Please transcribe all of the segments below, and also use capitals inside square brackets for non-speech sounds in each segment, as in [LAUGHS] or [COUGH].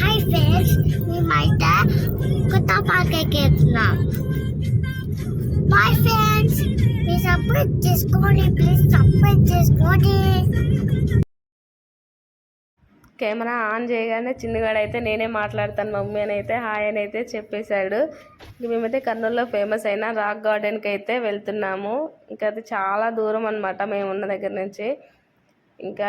Hi friends మేమైతే కొత్త park ఎక్కేస్తున్నాం బాయ్ ఫ్రెండ్స్ మీరు సపోర్ట్ చేసుకోండి ప్లీజ్ సపోర్ట్ చేసుకోండి కెమెరా ఆన్ చేయగానే చిన్నగాడు అయితే నేనే మాట్లాడతాను మమ్మీ అని అయితే హాయ్ అని అయితే చెప్పేశాడు. ఇంక మేమైతే కర్నూలులో ఫేమస్ అయిన రాక్ గార్డెన్కి అయితే వెళ్తున్నాము. ఇంకా అది చాలా దూరం అనమాట మేము ఉన్న దగ్గర నుంచి. ఇంకా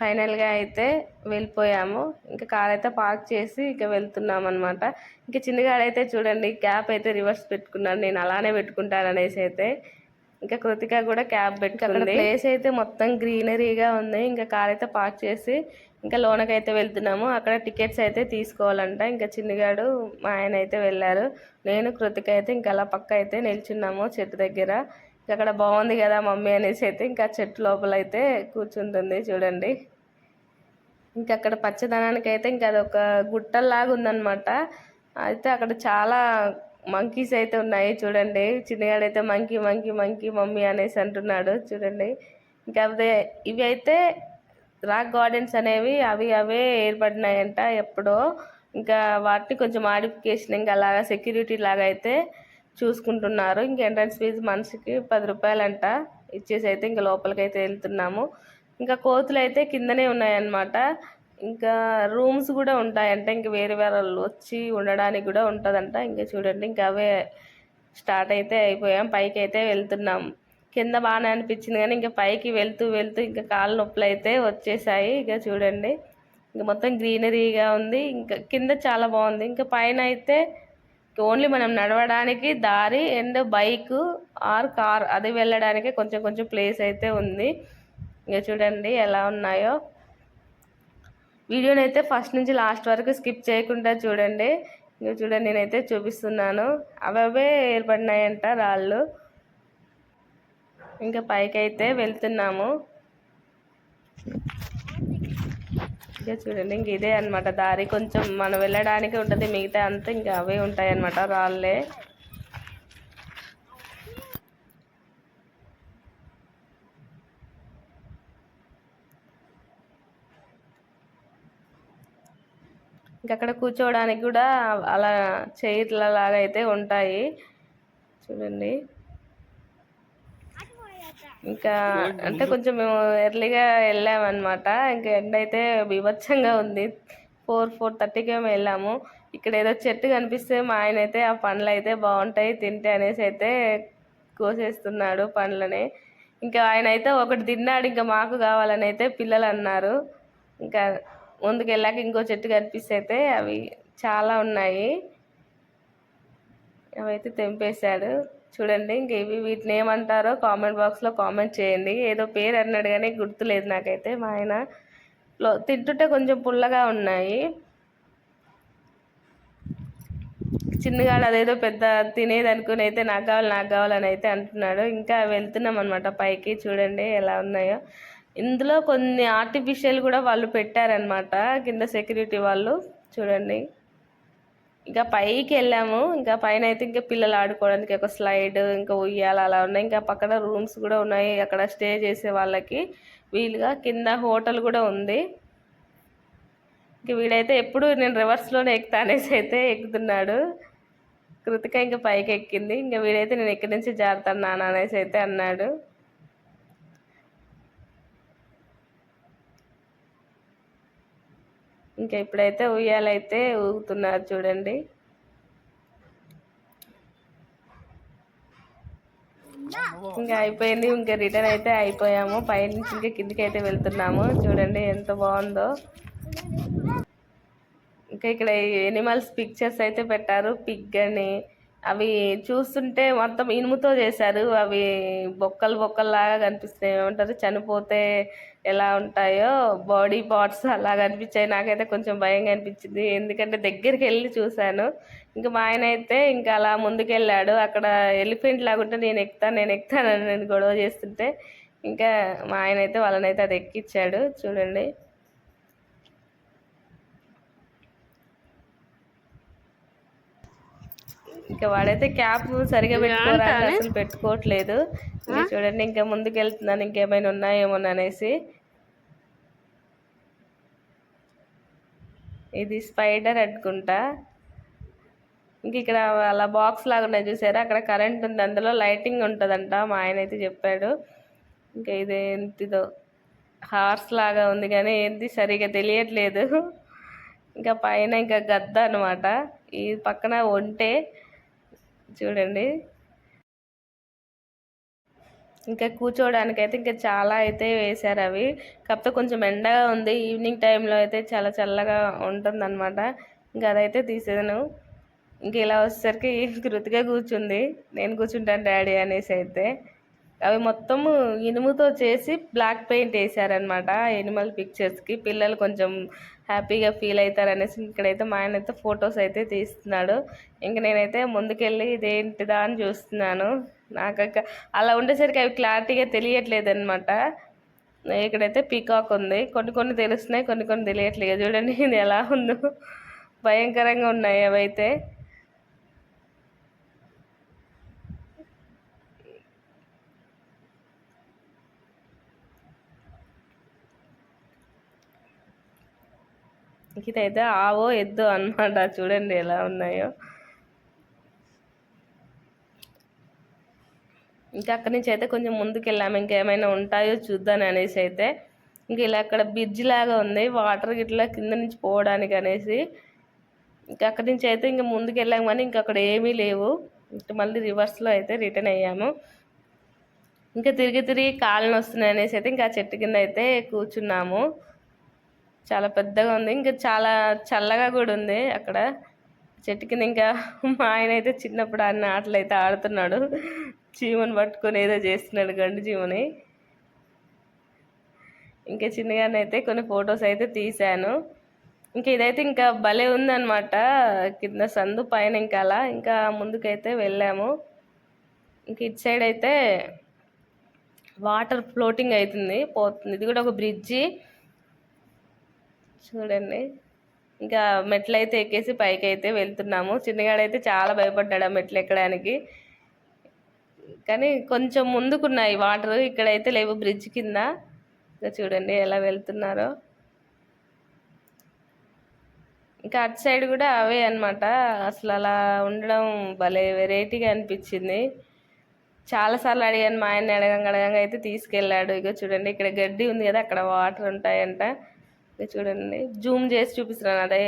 ఫైనల్గా అయితే వెళ్ళిపోయాము. ఇంకా కార్ అయితే పార్క్ చేసి ఇంకా వెళ్తున్నాం అనమాట ఇంకా చిన్నగాడైతే చూడండి క్యాప్ అయితే రివర్స్ పెట్టుకున్నాడు. నేను అలానే పెట్టుకుంటాను అనేసి అయితే. ఇంకా కృతిక కూడా క్యాబ్ పెట్టుకుంది. ప్లేస్ అయితే మొత్తం గ్రీనరీగా ఉంది. ఇంకా కార్ అయితే పార్క్ చేసి ఇంకా లోనకి అయితే వెళ్తున్నాము. అక్కడ టికెట్స్ అయితే తీసుకోవాలంట. ఇంకా చిన్నగాడు మా ఆయన అయితే వెళ్ళారు. నేను కృతిక అయితే ఇంకా అలా పక్క అయితే నిల్చున్నాము చెట్టు దగ్గర. అక్కడ బాగుంది కదా మమ్మీ అనేసి అయితే ఇంకా చెట్టు లోపల అయితే కూర్చుంటుంది చూడండి. ఇంకా అక్కడ పచ్చదనానికి అయితే ఇంకా అది ఒక గుట్టల్లాగా ఉందన్నమాట. అయితే అక్కడ చాలా మంకీస్ అయితే ఉన్నాయి చూడండి. చిన్నగాడైతే మంకీ మంకీ మంకీ మమ్మీ అనేసి అంటున్నాడు చూడండి. ఇంకా అదే ఇవి అయితే రాక్ గార్డెన్స్ అనేవి అవి అవే ఏర్పడినాయంట ఎప్పుడో. ఇంకా వాటిని కొంచెం మాడిఫికేషన్ ఇంకా అలాగా సెక్యూరిటీ లాగా అయితే చూసుకుంటున్నారు. ఇంక ఎంట్రన్స్ ఫీజు మనిషికి పది రూపాయలంట. ఇచ్చేసి అయితే ఇంకా లోపలికి అయితే వెళ్తున్నాము. ఇంకా కోతులు అయితే కిందనే ఉన్నాయన్నమాట. ఇంకా రూమ్స్ కూడా ఉంటాయంట. ఇంకా వేరే వేరే వాళ్ళు వచ్చి ఉండడానికి కూడా ఉంటుందంట. ఇంకా చూడండి ఇంకా అవే స్టార్ట్ అయితే అయిపోయాం. పైకి అయితే వెళ్తున్నాం. కింద బాగానే అనిపించింది కానీ ఇంకా పైకి వెళ్తూ వెళ్తూ ఇంకా కాళ్ళ నొప్పులు అయితే వచ్చేసాయి. ఇక చూడండి ఇంకా మొత్తం గ్రీనరీగా ఉంది. ఇంకా కింద చాలా బాగుంది. ఇంకా పైన అయితే ఓన్లీ మనం నడవడానికి దారి అండ్ బైక్ ఆర్ కార్ అది వెళ్ళడానికి కొంచెం కొంచెం ప్లేస్ అయితే ఉంది. ఇక చూడండి ఎలా ఉన్నాయో. వీడియోని అయితే ఫస్ట్ నుంచి లాస్ట్ వరకు స్కిప్ చేయకుండా చూడండి. ఇంకా చూడండి నేనైతే చూపిస్తున్నాను. అవే ఏర్పడినాయంట రాళ్ళు. ఇంకా పైకి అయితే వెళ్తున్నాము. మంచిగా చూడండి ఇంక ఇదే అన్నమాట దారి. కొంచెం మనం వెళ్ళడానికి ఉంటుంది మిగతా అంతా ఇంకా అవే ఉంటాయి అన్నమాట రాళ్ళే. ఇంకా అక్కడ కూర్చోవడానికి కూడా అలా చైర్ల లాగా అయితే ఉంటాయి. చూడండి. ఇంకా అంటే కొంచెం మేము ఎర్లీగా వెళ్ళామన్నమాట. ఇంకా ఎండ అయితే బీభత్సంగా ఉంది. ఫోర్ ఫోర్ థర్టీకి ఏమో వెళ్ళాము. ఇక్కడ ఏదో చెట్టు కనిపిస్తే మా ఆయన అయితే ఆ పండ్లు అయితే బాగుంటాయి తింటే అనేసి అయితే కోసేస్తున్నాడు పండ్లని. ఇంకా ఆయన అయితే ఒకటి తిన్నాడు ఇంకా మాకు కావాలని అయితే పిల్లలు అన్నారు. ఇంకా ముందుకు వెళ్ళాక ఇంకో చెట్టు కనిపిస్తే అయితే అవి చాలా ఉన్నాయి. అవైతే తెంపేశాడు. చూడండి ఇంక ఇవి వీటిని ఏమంటారో కామెంట్ బాక్స్లో కామెంట్ చేయండి. ఏదో పేరు అన్నాడు కానీ గుర్తులేదు నాకైతే. మా ఆయన లో తింటుంటే కొంచెం పుల్లగా ఉన్నాయి. చిన్నగాడు అదేదో పెద్ద తినేది అనుకుని అయితే నాకు కావాలి నాకు కావాలని అయితే అంటున్నాడు. ఇంకా వెళ్తున్నాం అనమాట పైకి. చూడండి ఎలా ఉన్నాయో. ఇందులో కొన్ని ఆర్టిఫిషియల్ కూడా వాళ్ళు పెట్టారనమాట కింద సెక్యూరిటీ వాళ్ళు. చూడండి. ఇంకా పైకి వెళ్ళాము. ఇంకా పైన అయితే ఇంకా పిల్లలు ఆడుకోవడానికి ఒక స్లైడ్ ఇంకా ఉయ్యాల అలా ఉన్నాయి. ఇంకా పక్కన రూమ్స్ కూడా ఉన్నాయి. అక్కడ స్టే చేసే వాళ్ళకి వీలుగా కింద హోటల్ కూడా ఉంది. ఇంక వీడైతే ఎప్పుడు నేను రివర్స్లోనే ఎక్కుతా అనేసి అయితే ఎక్కుతున్నాడు. కృతిక ఇంకా పైకి ఎక్కింది. ఇంకా వీడైతే నేను ఎక్కడి నుంచి జారుతాను నాన్న అనేసి అయితే అన్నాడు. ఇంకా ఇప్పుడైతే ఉయ్యాలైతే ఊగుతున్నారు చూడండి. ఇంకా అయిపోయింది ఇంకా రిటర్న్ అయితే అయిపోయాము. పైనుంచి ఇంకా కిందికి అయితే వెళ్తున్నాము. చూడండి ఎంత బాగుందో. ఇంకా ఇక్కడ ఎనిమల్స్ పిక్చర్స్ అయితే పెట్టారు పిగ్ అని. అవి చూస్తుంటే మొత్తం ఇనుముతో చేశారు. అవి బొక్కలు బొక్కల్లాగా కనిపిస్తున్నాయి. ఏమంటారు? చనిపోతే ఎలా ఉంటాయో బాడీ పార్ట్స్ అలా కనిపించాయి నాకైతే కొంచెం భయంగా అనిపించింది. ఎందుకంటే దగ్గరికి వెళ్ళి చూశాను. ఇంకా మా ఆయన అయితే ఇంకా అలా ముందుకెళ్ళాడు. అక్కడ ఎలిఫెంట్ లాగుంటే నేను ఎక్కుతాను నేను ఎక్కుతానని నేను గొడవ చేస్తుంటే ఇంకా మా ఆయన అయితే వాళ్ళనైతే అది ఎక్కిచ్చాడు. చూడండి. ఇంకా వాడైతే క్యాప్ సరిగా పెట్టుకోరా అసలు పెట్టుకోవట్లేదు. చూడండి ఇంకా ముందుకు వెళ్తున్నాను ఇంకేమైనా ఉన్నాయేమో అనేసి ఇది స్పైడర్ అనుకుంటా. ఇంక ఇక్కడ అలా బాక్స్ లాగా ఉన్నాయి చూసారా? అక్కడ కరెంట్ ఉంది. అందులో లైటింగ్ ఉంటుందంట మా ఆయన అయితే చెప్పాడు. ఇంకా ఇది ఇదేంటిదో హార్స్ లాగా ఉంది కానీ ఏంటి సరిగా తెలియట్లేదు. ఇంకా పైన ఇంకా గద్ద అనమాట ఈ పక్కన ఒంటే. చూడండి. ఇంకా కూర్చోవడానికి అయితే ఇంకా చాలా అయితే వేశారు అవి. కాకపోతే కొంచెం ఎండగా ఉంది. ఈవినింగ్ టైంలో అయితే చాలా చల్లగా ఉంటుంది అనమాట ఇంకా అదైతే తీసేదాను ఇంక ఇలా వచ్చేసరికి కృతిగా కూర్చుంది. నేను కూర్చుంటాను డాడీ అనేసి అయితే. అవి మొత్తం ఇనుముతో చేసి బ్లాక్ పెయింట్ వేసారనమాట ఎనిమల్ పిక్చర్స్కి. పిల్లలు కొంచెం హ్యాపీగా ఫీల్ అవుతారనేసి ఇక్కడైతే మా ఆయన అయితే ఫొటోస్ అయితే తీస్తున్నాడు. ఇంక నేనైతే ముందుకెళ్ళి ఇదేంటిదా అని చూస్తున్నాను. నాకు అలా ఉండేసరికి అవి క్లారిటీగా తెలియట్లేదు అనమాట ఇక్కడైతే పీకాక్ ఉంది. కొన్ని కొన్ని తెలుస్తున్నాయి కొన్ని కొన్ని తెలియట్లేదు. చూడండి ఇది ఎలా ఉందో. భయంకరంగా ఉన్నాయి అవైతే. ఇదైతే ఆవో ఎద్దు అన్నమాట. చూడండి ఎలా ఉన్నాయో. ఇంకా అక్కడి నుంచి అయితే కొంచెం ముందుకు వెళ్ళాము ఇంకేమైనా ఉంటాయో చూద్దాం అనేసి అయితే. ఇంక ఇలా అక్కడ బ్రిడ్జ్ లాగా ఉంది. వాటర్ గిట్లా కింద నుంచి పోవడానికి అనేసి. ఇంకా అక్కడి నుంచి అయితే ఇంకా ముందుకు కానీ ఇంకా అక్కడ ఏమీ లేవు. మళ్ళీ రివర్స్లో అయితే రిటర్న్ అయ్యాము. ఇంకా తిరిగి తిరిగి కాళ్ళని వస్తున్నాయి అనేసి అయితే ఇంకా చెట్టు కింద అయితే కూర్చున్నాము. చాలా పెద్దగా ఉంది. ఇంకా చాలా చల్లగా కూడా ఉంది అక్కడ. చెట్టు కింద ఇంకా మా ఆయన అయితే చిన్నప్పుడు ఆయన ఆటలు అయితే ఆడుతున్నాడు. చీమని పట్టుకొని ఏదో చేస్తున్నాడు గండు చీమని ఇంకా చిన్నగానైతే కొన్ని ఫొటోస్ అయితే తీశాను. ఇంకా ఇదైతే ఇంకా భలే ఉందన్నమాట. కింద సందు పైన ఇంకా అలా. ఇంకా ముందుకైతే వెళ్ళాము. ఇంక ఇటు సైడ్ అయితే వాటర్ ఫ్లోటింగ్ అవుతుంది పోతుంది. ఇది కూడా ఒక బ్రిడ్జి. చూడండి. ఇంకా మెట్లు అయితే ఎక్కేసి పైకి అయితే వెళ్తున్నాము. చిన్నగాడైతే చాలా భయపడ్డాడు ఆ మెట్లు ఎక్కడానికి. కానీ కొంచెం ముందుకున్నాయి వాటర్. ఇక్కడైతే లేవు బ్రిడ్జ్ కింద. ఇంకా చూడండి ఎలా వెళ్తున్నారో. ఇంకా అటు సైడ్ కూడా అవే అనమాట అసలు అలా ఉండడం భలే వెరైటీగా అనిపించింది. చాలాసార్లు అడిగాను మా ఆయన్ని అడగంగా అడగంగా అయితే తీసుకెళ్ళాడు. ఇక చూడండి ఇక్కడ గడ్డి ఉంది కదా అక్కడ వాటర్ ఉంటాయంట. చూడండి. జూమ్ చేసి చూపిస్తున్నాను అదే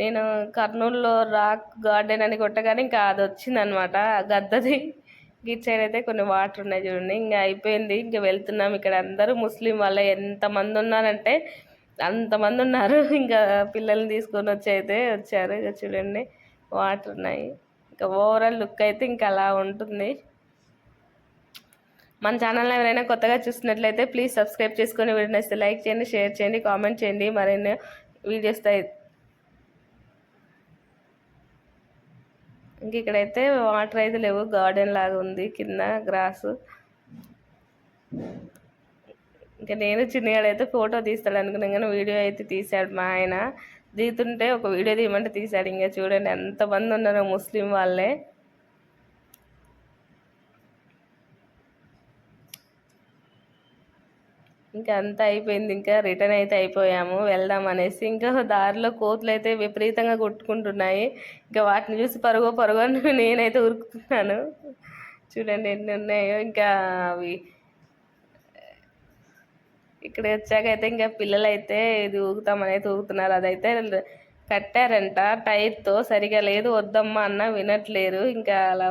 నేను కర్నూలులో రాక్ గార్డెన్ అని కొట్టగానే ఇంకా అది వచ్చిందనమాట. గద్దది. ఇటు సైడ్ అయితే కొన్ని వాటర్ ఉన్నాయి చూడండి. ఇంకా అయిపోయింది. ఇంకా వెళ్తున్నాం ఇక్కడ అందరూ. ముస్లిం వాళ్ళే ఎంతమంది ఉన్నారంటే అంతమంది ఉన్నారు. ఇంకా పిల్లల్ని తీసుకొని వచ్చి అయితే వచ్చారు. ఇక చూడండి. వాటర్ ఉన్నాయి. ఇంకా ఓవరాల్ లుక్ అయితే ఇంకా అలా ఉంటుంది. మన ఛానల్లో ఎవరైనా కొత్తగా చూసినట్లయితే ప్లీజ్ సబ్స్క్రైబ్ చేసుకొని వీడియో లైక్ చేయండి షేర్ చేయండి కామెంట్ చేయండి. మరిన్ని వీడియోస్ ఇంక ఇక్కడైతే వాటర్ అయితే లేవు. గార్డెన్ లాగా ఉంది. కింద గ్రాస్ ఇంకా నేను చిన్నగాడైతే ఫోటో తీస్తాడు అనుకున్నాను కానీ వీడియో అయితే తీశాడు మా ఆయన. దిగుతుంటే ఒక వీడియో తీయమంటే తీశాడు. ఇంకా చూడండి ఎంతమంది ఉన్నారు ముస్లిం వాళ్ళే. ఇంకా అంతా అయిపోయింది. ఇంకా రిటర్న్ అయితే అయిపోయాము. వెళ్దాం అనేసి ఇంకా దారిలో కోతులు అయితే విపరీతంగా కొట్టుకుంటున్నాయి. ఇంకా వాటిని చూసి పరుగో పరుగు అని [LAUGHS] నేనైతే ఉరుకుతున్నాను. చూడండి ఎన్ని ఉన్నాయో. ఇంకా అవి ఇక్కడ వచ్చాక అయితే ఇంకా పిల్లలు అయితే ఇది ఊగుతామని అయితే ఊగుతున్నారు. అదైతే కట్టారంట టైర్తో. సరిగా లేదు. వద్దమ్మా అన్న వినట్లేరు. ఇంకా అలా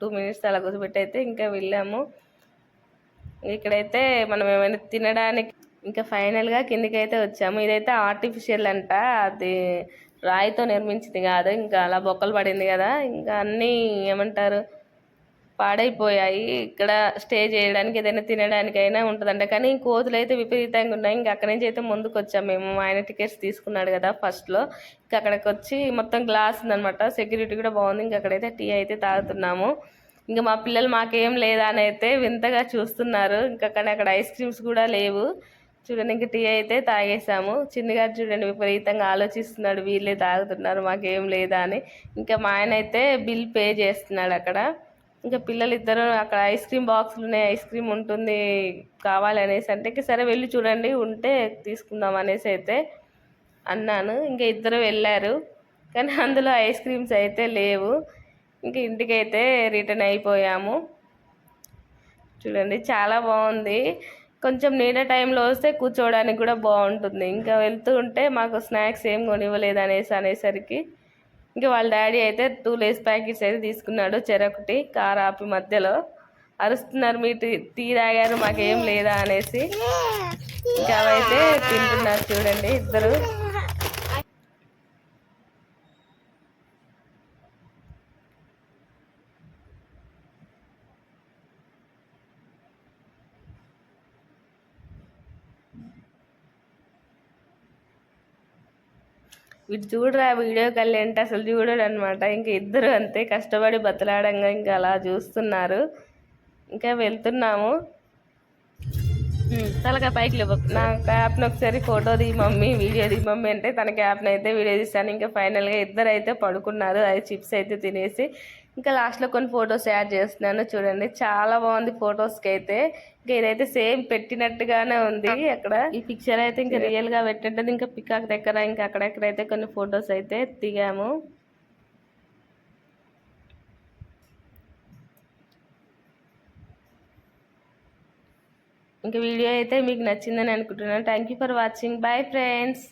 టూ మినిట్స్ అలా కూర్చోబెట్టి అయితే ఇంకా వెళ్ళాము. ఇక్కడైతే మనం ఏమైనా తినడానికి ఇంకా ఫైనల్గా కిందికి అయితే వచ్చాము. ఇదైతే ఆర్టిఫిషియల్ అంట. అది రాయితో నిర్మించింది కాదు. ఇంకా అలా బొక్కలు పడింది కదా. ఇంకా అన్నీ ఏమంటారు? పాడైపోయాయి. ఇక్కడ స్టే చేయడానికి ఏదైనా తినడానికైనా ఉంటుందంట. కానీ కోతులు అయితే విపరీతంగా ఉన్నాయి. ఇంకా అక్కడి నుంచి అయితే ముందుకు వచ్చాము మేము. ఆయన టికెట్స్ తీసుకున్నాడు కదా ఫస్ట్లో ఇంకా అక్కడికి వచ్చి మొత్తం గ్లాస్ ఉందనమాట సెక్యూరిటీ కూడా బాగుంది. ఇంకా అక్కడైతే టీ అయితే తాగుతున్నాము. ఇంకా మా పిల్లలు మాకేం లేదా అని అయితే వింతగా చూస్తున్నారు. ఇంకా కానీ అక్కడ ఐస్ క్రీమ్స్ కూడా లేవు. చూడండి ఇంక టీ అయితే తాగేసాము. చిన్నగారు చూడండి విపరీతంగా ఆలోచిస్తున్నాడు వీళ్ళే తాగుతున్నారు మాకేం లేదా అని. ఇంకా మా ఆయన అయితే బిల్ పే చేస్తున్నాడు అక్కడ. ఇంకా పిల్లలు ఇద్దరు అక్కడ ఐస్ క్రీమ్ బాక్స్లోనే ఉన్నాయి ఐస్ క్రీమ్ ఉంటుంది కావాలి అనేసి అంటే సరే వెళ్ళి చూడండి ఉంటే తీసుకుందాం అనేసి అయితే అన్నాను. ఇంకా ఇద్దరు వెళ్ళారు. కానీ అందులో ఐస్ క్రీమ్స్ అయితే లేవు. ఇంక ఇంటికైతే రిటర్న్ అయిపోయాము. చూడండి చాలా బాగుంది. కొంచెం నీడ టైంలో వస్తే కూర్చోవడానికి కూడా బాగుంటుంది. ఇంకా వెళ్తూ ఉంటే మాకు స్నాక్స్ ఏం కొనివ్వలేదు అనేసి అనేసరికి ఇంకా వాళ్ళ డాడీ అయితే టూ లేస్ ప్యాకెట్స్ అయితే తీసుకున్నాడు చెరొకటి కార్ ఆపి మధ్యలో. అరుస్తున్నారు మీ టీ టీ తాగారు మాకేం లేదా? అనేసి. ఇంకా అవైతే తింటున్నారు చూడండి ఇద్దరు. వీడు చూడరా వీడియో కాల్ ఏంటి అసలు చూడడు అనమాట ఇంకా ఇద్దరు అంతే కష్టపడి బతలాడంగా ఇంకా అలా చూస్తున్నారు. ఇంకా వెళ్తున్నాము. ఉమ్, తలక పైకి లేవు. నా యాప్ని ఒకసారి photo the mummy video the mummy అంటే తనకి యాప్ని అయితే వీడియో తీస్తాను ఇంకా ఫైనల్గా ఇద్దరు అయితే పడుకున్నారు. అది చిప్స్ అయితే తినేసి ఇంకా లాస్ట్లో కొన్ని ఫొటోస్ యాడ్ చేస్తున్నాను చూడండి. చాలా బాగుంది ఫొటోస్కి అయితే ఇంకా ఇదైతే సేమ్ పెట్టినట్టుగానే ఉంది అక్కడ. ఈ పిక్చర్ అయితే ఇంకా రియల్గా పెట్టినట్టు ఇంకా పికాక్ దగ్గర ఇంకా అక్కడెక్కడైతే కొన్ని ఫొటోస్ అయితే దిగాము. ఇంకా వీడియో అయితే మీకు నచ్చిందని అనుకుంటున్నాను. Thank you for watching bye friends